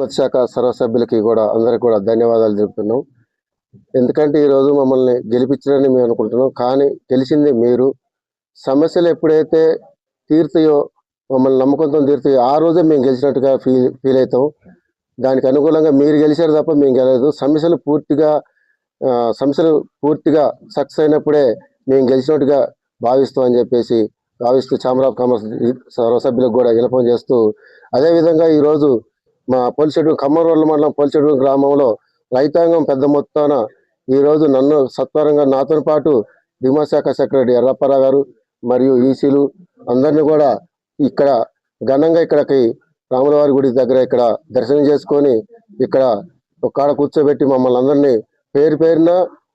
దిగుమతి శాఖ సర్వసభ్యులకి కూడా అందరికి కూడా ధన్యవాదాలు తెలుపుతున్నాం. ఎందుకంటే ఈరోజు మమ్మల్ని గెలిపించారని మేము అనుకుంటున్నాం. కానీ గెలిచింది మీరు. సమస్యలు ఎప్పుడైతే తీర్తయో మమ్మల్ని నమ్మకంతో తీరుతాయో ఆ రోజే మేము గెలిచినట్టుగా ఫీల్ ఫీల్ అవుతాం. దానికి అనుకూలంగా మీరు గెలిచారు తప్ప మేము గెలలేదు. సమస్యలు పూర్తిగా సమస్యలు పూర్తిగా సక్సెస్ అయినప్పుడే మేము గెలిచినట్టుగా భావిస్తాం అని చెప్పేసి భావిస్తూ ఛాంబర్ ఆఫ్ కామర్స్ సర్వసభ్యులకు కూడా విలపం చేస్తూ అదేవిధంగా ఈరోజు మా పొలిచెడు కమ్మరోళ్ళ మండలం పొలిచెడు గ్రామంలో రైతాంగం పెద్ద మొత్తాన ఈరోజు నన్ను సత్వరంగా నాతో పాటు దిగుమశాఖ సెక్రటరీ ఎర్రప్పారావు గారు మరియు ఈసీలు అందరినీ కూడా ఇక్కడ ఘనంగా ఇక్కడికి రాములవారి గుడి దగ్గర ఇక్కడ దర్శనం చేసుకొని ఇక్కడ ఒక కాడ కూర్చోబెట్టి మమ్మల్ని అందరినీ పేరు పేరున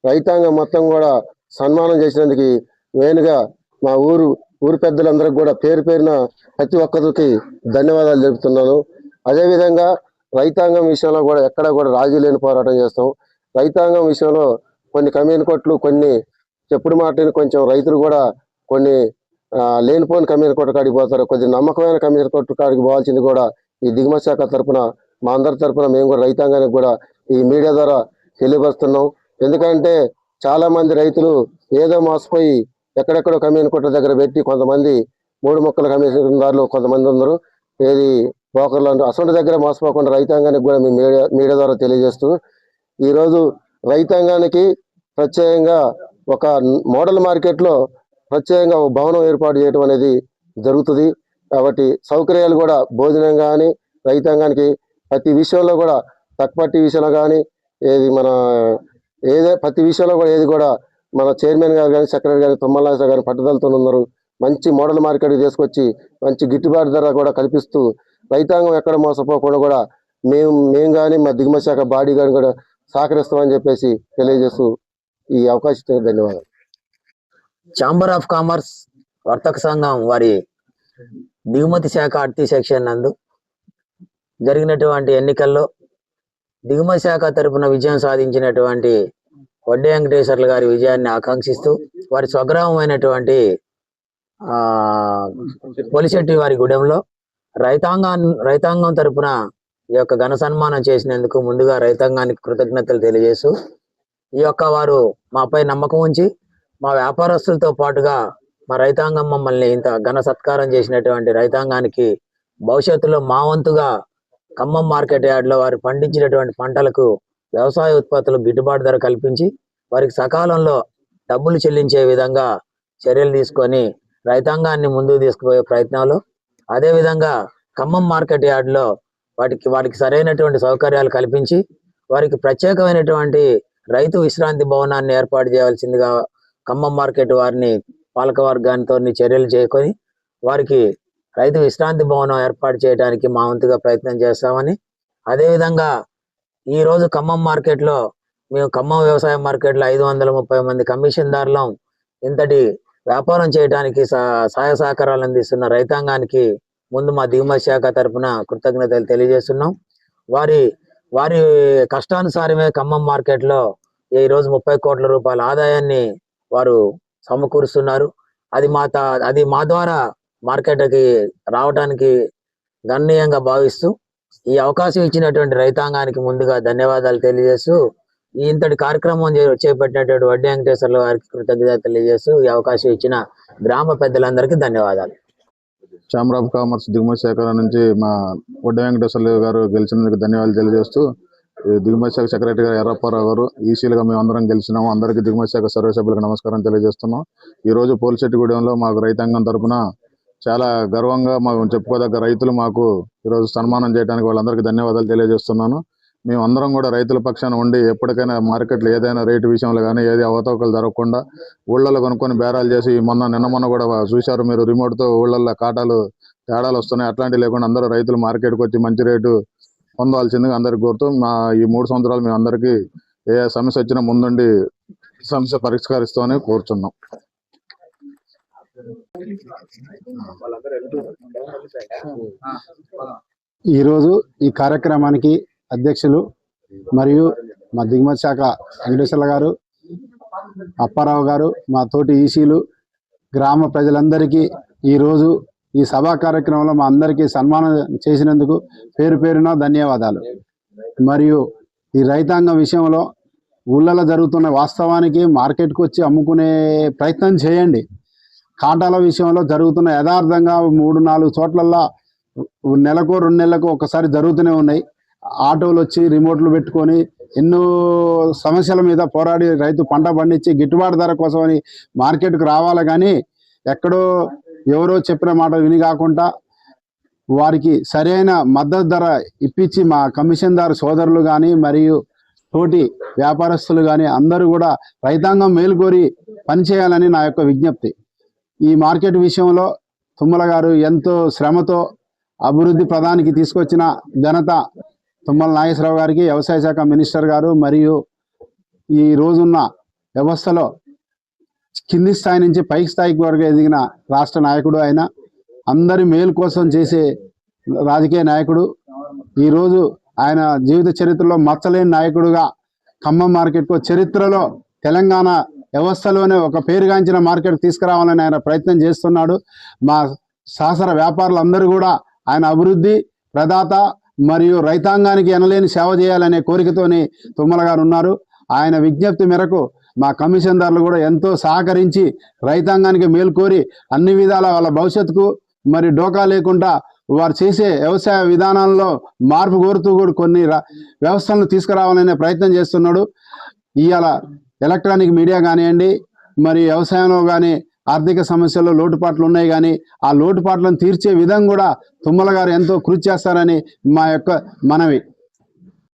రైతాంగం మొత్తం కూడా సన్మానం చేసినందుకు మెయిన్గా మా ఊరు ఊరు పెద్దలందరికీ కూడా పేరు పేరున ప్రతి ఒక్కరికి ధన్యవాదాలు తెలుపుతున్నాను. అదేవిధంగా రైతాంగం విషయంలో కూడా ఎక్కడ కూడా రాజీ లేని పోరాటం చేస్తాం. రైతాంగం విషయంలో కొన్ని కమ్యూని కొట్లు కొన్ని చెప్పుడు మాటని కొంచెం రైతులు కూడా కొన్ని లేనిపోని కమ్యూని కొట్టు కాడికి పోతారు. కొద్ది నమ్మకమైన కమ్యూని కొట్టు కాడికి పోవాల్సింది కూడా ఈ దిగుమతి శాఖ తరఫున మా అందరి తరపున మేము కూడా రైతాంగానికి కూడా ఈ మీడియా ద్వారా తెలియపరుస్తున్నాం. ఎందుకంటే చాలా మంది రైతులు ఏదో మోసపోయి ఎక్కడెక్కడో కమ్యూని కొట్ల దగ్గర పెట్టి కొంతమంది మూడు మొక్కల కమిషన్దారులు కొంతమంది ఉన్నారు. ఏది బ్రోకర్లు అంటూ అసలు దగ్గర మోసపోకుండా రైతాంగానికి కూడా మేము మీడియా మీడియా ద్వారా తెలియజేస్తూ ఈరోజు రైతాంగానికి ప్రత్యేకంగా ఒక మోడల్ మార్కెట్లో ప్రత్యేకంగా ఒక భవనం ఏర్పాటు చేయడం అనేది జరుగుతుంది. కాబట్టి సౌకర్యాలు కూడా భోజనం కానీ రైతాంగానికి ప్రతి విషయంలో కూడా తక్కుపట్టి విషయంలో కానీ ఏది మన ఏదే ప్రతి విషయంలో కూడా ఏది కూడా మన చైర్మన్ గారు కానీ సెక్రటరీ గారు తుమ్మలాస గారు పట్టుదలతో ఉన్నారు మంచి మోడల్ మార్కెట్ తీసుకొచ్చి మంచి గిట్టుబాటు ధర కూడా కల్పిస్తూ రైతాంగం ఎక్కడ మోసపోకుండా కూడా మేము మేము కానీ మా దిగుమతి శాఖ బాడీ కానీ కూడా సహకరిస్తామని చెప్పేసి తెలియజేస్తూ ఈ అవకాశం ధన్యవాదాలు. ఛాంబర్ ఆఫ్ కామర్స్ వర్తక సంఘం వారి దిగుమతి శాఖ అర్తి సెక్షన్ నందు జరిగినటువంటి ఎన్నికల్లో దిగుమతి శాఖ తరపున విజయం సాధించినటువంటి వడ్డే వెంకటేశ్వర్లు గారి విజయాన్ని ఆకాంక్షిస్తూ వారి స్వగ్రామమైనటువంటి పొలిశెట్టి వారి గూడెంలో రైతాంగం రైతాంగం తరపున ఈ యొక్క ఘన సన్మానం చేసినందుకు ముందుగా రైతాంగానికి కృతజ్ఞతలు తెలియజేస్తూ ఈ యొక్క వారు మాపై నమ్మకం ఉంచి మా వ్యాపారస్తులతో పాటుగా మా రైతాంగం మమ్మల్ని ఇంత ఘన సత్కారం చేసినటువంటి రైతాంగానికి భవిష్యత్తులో మా వంతుగా ఖమ్మం మార్కెట్ యార్డ్లో వారు పండించినటువంటి పంటలకు వ్యవసాయ ఉత్పత్తులు గిట్టుబాటు ధర కల్పించి వారికి సకాలంలో డబ్బులు చెల్లించే విధంగా చర్యలు తీసుకొని రైతాంగాన్ని ముందుకు తీసుకుపోయే ప్రయత్నాలు. అదేవిధంగా ఖమ్మం మార్కెట్ యార్డ్లో వాటికి వారికి సరైనటువంటి సౌకర్యాలు కల్పించి వారికి ప్రత్యేకమైనటువంటి రైతు విశ్రాంతి భవనాన్ని ఏర్పాటు చేయవలసిందిగా ఖమ్మం మార్కెట్ వారిని పాలక వర్గానితో చర్యలు చేకొని వారికి రైతు విశ్రాంతి భవనం ఏర్పాటు చేయడానికి మా వంతుగా ప్రయత్నం చేస్తామని. అదేవిధంగా ఈ రోజు ఖమ్మం మార్కెట్లో మేము ఖమ్మం వ్యవసాయ మార్కెట్లో ఐదు వందల ముప్పై మంది కమిషన్దారులం. ఇంతటి వ్యాపారం చేయడానికి సహ- సహాయ సహకారాలు అందిస్తున్న రైతాంగానికి ముందు మా దిగుమతి శాఖ తరపున కృతజ్ఞతలు తెలియజేస్తున్నాం. వారి వారి కష్టానుసారమే ఖమ్మం మార్కెట్లో ఈ రోజు ముప్పై కోట్ల రూపాయల ఆదాయాన్ని వారు సమకూరుస్తున్నారు. అది మా అది మా ద్వారా మార్కెట్కి రావడానికి గణనీయంగా భావిస్తూ ఈ అవకాశం ఇచ్చినటువంటి రైతాంగానికి ముందుగా ధన్యవాదాలు తెలియజేస్తూ ఇంతటి కార్యక్రమం చేపట్టినటువంటి వడ్డీ వెంకటేశ్వర్ల వారికి కృతజ్ఞత తెలియజేస్తూ ఈ అవకాశం ఇచ్చిన గ్రామ పెద్దలందరికీ ధన్యవాదాలు. ఛాంబర్ కామర్స్ దిగుమతి శాఖ నుంచి మా వడ్డీ వెంకటేశ్వర్లు గారు గెలిచినందుకు ధన్యవాదాలు తెలియజేస్తూ దిగుమతి శాఖ సెక్రటరీ గారు ఎర్రప్పారావు గారు ఈసీలుగా మేము అందరం గెలిచినాము. అందరికీ దిగుమతి శాఖ సర్వసభ్యులకు నమస్కారం తెలియజేస్తున్నాం. ఈ రోజు పోలిశెట్టిగూడెంలో మాకు రైతాంగం తరఫున చాలా గర్వంగా మాకు చెప్పుకోదగ్గ రైతులు మాకు ఈరోజు సన్మానం చేయడానికి వాళ్ళందరికీ ధన్యవాదాలు తెలియజేస్తున్నాను. మేము అందరం కూడా రైతుల పక్షాన ఉండి ఎప్పటికైనా మార్కెట్లో ఏదైనా రేటు విషయంలో కానీ ఏది అవతవకలు జరగకుండా ఊళ్ళలో కొనుక్కొని బేరాలు చేసి మొన్న నిన్న మొన్న కూడా చూశారు మీరు రిమోట్తో ఊళ్ళల్లో కాటాలు తేడాలు వస్తున్నాయి. అట్లాంటివి లేకుండా అందరూ రైతులు మార్కెట్కి వచ్చి మంచి రేటు పొందవలసిందిగా అందరికి కోరుతూ మా ఈ మూడు సంవత్సరాలు మేము అందరికీ ఏ సమస్య వచ్చినా ముందుండి సమస్య పరిష్కరిస్తామని కోరుచున్నాం. ఈరోజు ఈ కార్యక్రమానికి అధ్యక్షులు మరియు మా దిగుమతి శాఖ వెంకటేశ్వర్ల గారు అప్పారావు గారు మా తోటి ఈసీలు గ్రామ ప్రజలందరికీ ఈరోజు ఈ సభా కార్యక్రమంలో మా అందరికీ సన్మానం చేసినందుకు పేరు పేరున ధన్యవాదాలు. మరియు ఈ రైతాంగం విషయంలో ఊళ్ళలో జరుగుతున్న వాస్తవానికి మార్కెట్కి వచ్చి అమ్ముకునే ప్రయత్నం చేయండి. కాటాల విషయంలో జరుగుతున్న యథార్థంగా మూడు నాలుగు చోట్లల్లో నెలకు రెండు నెలలకు ఒకసారి జరుగుతూనే ఉన్నాయి. ఆటోలు వచ్చి రిమోట్లు పెట్టుకొని ఎన్నో సమస్యల మీద పోరాడి రైతు పంట పండించి గిట్టుబాటు ధర కోసమని మార్కెట్కు రావాలి కానీ ఎక్కడో ఎవరో చెప్పిన మాట విని కాకుండా వారికి సరైన మద్దతు ధర ఇప్పించి మా కమిషన్దారు సోదరులు కానీ మరియు తోటి వ్యాపారస్తులు కానీ అందరూ కూడా రైతాంగం మేలుకోరి పనిచేయాలని నా యొక్క విజ్ఞప్తి. ఈ మార్కెట్ విషయంలో తుమ్మల గారు ఎంతో శ్రమతో అభివృద్ధి ప్రధానికి తీసుకొచ్చిన ఘనత తుమ్మల నాగేశ్వరరావు గారికి వ్యవసాయ శాఖ మినిస్టర్ గారు మరియు ఈ రోజున్న వ్యవస్థలో కింది స్థాయి నుంచి పైకి స్థాయికి వరకు ఎదిగిన రాష్ట్ర నాయకుడు ఆయన. అందరి మేలు కోసం చేసే రాజకీయ నాయకుడు. ఈరోజు ఆయన జీవిత చరిత్రలో మచ్చలేని నాయకుడుగా ఖమ్మం మార్కెట్కు చరిత్రలో తెలంగాణ వ్యవస్థలోనే ఒక పేరుగాంచిన మార్కెట్ తీసుకురావాలని ఆయన ప్రయత్నం చేస్తున్నాడు. మా సహసర వ్యాపారులందరూ కూడా ఆయన అభివృద్ధి ప్రదాత మరియు రైతాంగానికి ఎనలేని సేవ చేయాలనే కోరికతోనే తుమ్మల గారు ఉన్నారు. ఆయన విజ్ఞప్తి మేరకు మా కమిషన్దారులు కూడా ఎంతో సహకరించి రైతాంగానికి మేల్కోరి అన్ని విధాల వాళ్ళ భవిష్యత్తుకు మరి డోకా లేకుండా వారు చేసే వ్యవసాయ విధానాల్లో మార్పు కోరుతూ కూడా కొన్ని వ్యవస్థలను తీసుకురావాలనే ప్రయత్నం చేస్తున్నాడు. ఇవాళ ఎలక్ట్రానిక్ మీడియా కానివ్వండి మరి వ్యవసాయంలో కానీ ఆర్థిక సమస్యల్లో లోటుపాట్లు ఉన్నాయి కానీ ఆ లోటుపాట్లను తీర్చే విధంగా కూడా తుమ్మల గారు ఎంతో కృషి చేస్తారని మా యొక్క మనవి.